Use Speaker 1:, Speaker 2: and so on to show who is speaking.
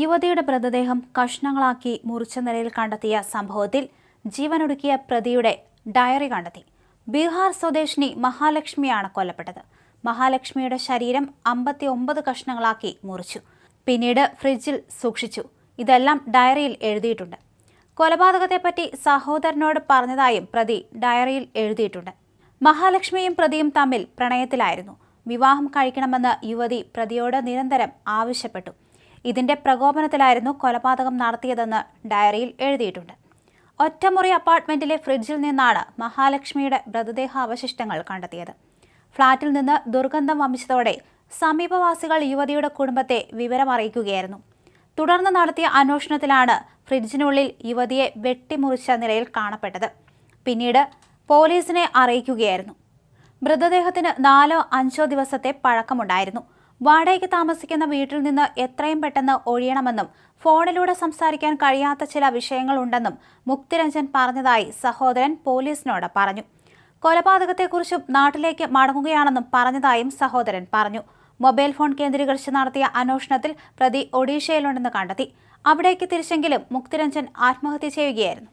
Speaker 1: യുവതിയുടെ മൃതദേഹം കഷ്ണങ്ങളാക്കി മുറിച്ച നിലയിൽ കണ്ടെത്തിയ സംഭവത്തിൽ ജീവനൊടുക്കിയ പ്രതിയുടെ ഡയറി കണ്ടെത്തി. ബീഹാർ സ്വദേശിനി മഹാലക്ഷ്മിയാണ് കൊല്ലപ്പെട്ടത്. മഹാലക്ഷ്മിയുടെ ശരീരം അമ്പത്തി ഒമ്പത് കഷ്ണങ്ങളാക്കി മുറിച്ചു. പിന്നീട് ഫ്രിഡ്ജിൽ സൂക്ഷിച്ചു. ഇതെല്ലാം ഡയറിയിൽ എഴുതിയിട്ടുണ്ട്. കൊലപാതകത്തെപ്പറ്റി സഹോദരനോട് പറഞ്ഞതായും പ്രതി ഡയറിയിൽ എഴുതിയിട്ടുണ്ട്. മഹാലക്ഷ്മിയും പ്രതിയും തമ്മിൽ പ്രണയത്തിലായിരുന്നു. വിവാഹം കഴിക്കണമെന്ന് യുവതി പ്രതിയോട് നിരന്തരം ആവശ്യപ്പെട്ടു. ഇതിന്റെ പ്രകോപനത്തിലായിരുന്നു കൊലപാതകം നടത്തിയതെന്ന് ഡയറിയിൽ എഴുതിയിട്ടുണ്ട്. ഒറ്റമുറി അപ്പാർട്ട്മെന്റിലെ ഫ്രിഡ്ജിൽ നിന്നാണ് മഹാലക്ഷ്മിയുടെ മൃതദേഹാവശിഷ്ടങ്ങൾ കണ്ടെത്തിയത്. ഫ്ളാറ്റിൽ നിന്ന് ദുർഗന്ധം വമിച്ചതോടെ സമീപവാസികൾ യുവതിയുടെ കുടുംബത്തെ വിവരമറിയിക്കുകയായിരുന്നു. തുടർന്ന് നടത്തിയ അന്വേഷണത്തിലാണ് ഫ്രിഡ്ജിനുള്ളിൽ യുവതിയെ വെട്ടിമുറിച്ച നിലയിൽ കാണപ്പെട്ടത്. പിന്നീട് പോലീസിനെ അറിയിക്കുകയായിരുന്നു. മൃതദേഹത്തിന് നാലോ അഞ്ചോ ദിവസത്തെ പഴക്കമുണ്ടായിരുന്നു. വാടകയ്ക്ക് താമസിക്കുന്ന വീട്ടിൽ നിന്ന് എത്രയും പെട്ടെന്ന് ഒഴിയണമെന്നും ഫോണിലൂടെ സംസാരിക്കാൻ കഴിയാത്ത ചില വിഷയങ്ങളുണ്ടെന്നും മുക്തിരഞ്ജൻ പറഞ്ഞതായി സഹോദരൻ പോലീസിനോട് പറഞ്ഞു. കൊലപാതകത്തെക്കുറിച്ചും നാട്ടിലേക്ക് മടങ്ങുകയാണെന്നും പറഞ്ഞതായും സഹോദരൻ പറഞ്ഞു. മൊബൈൽ ഫോൺ കേന്ദ്രീകരിച്ച് നടത്തിയ അന്വേഷണത്തിൽ പ്രതി ഒഡീഷയിലുണ്ടെന്ന് കണ്ടെത്തി. അവിടേക്ക് തിരിച്ചെങ്കിലും മുക്തിരഞ്ജൻ ആത്മഹത്യ ചെയ്യുകയായിരുന്നു.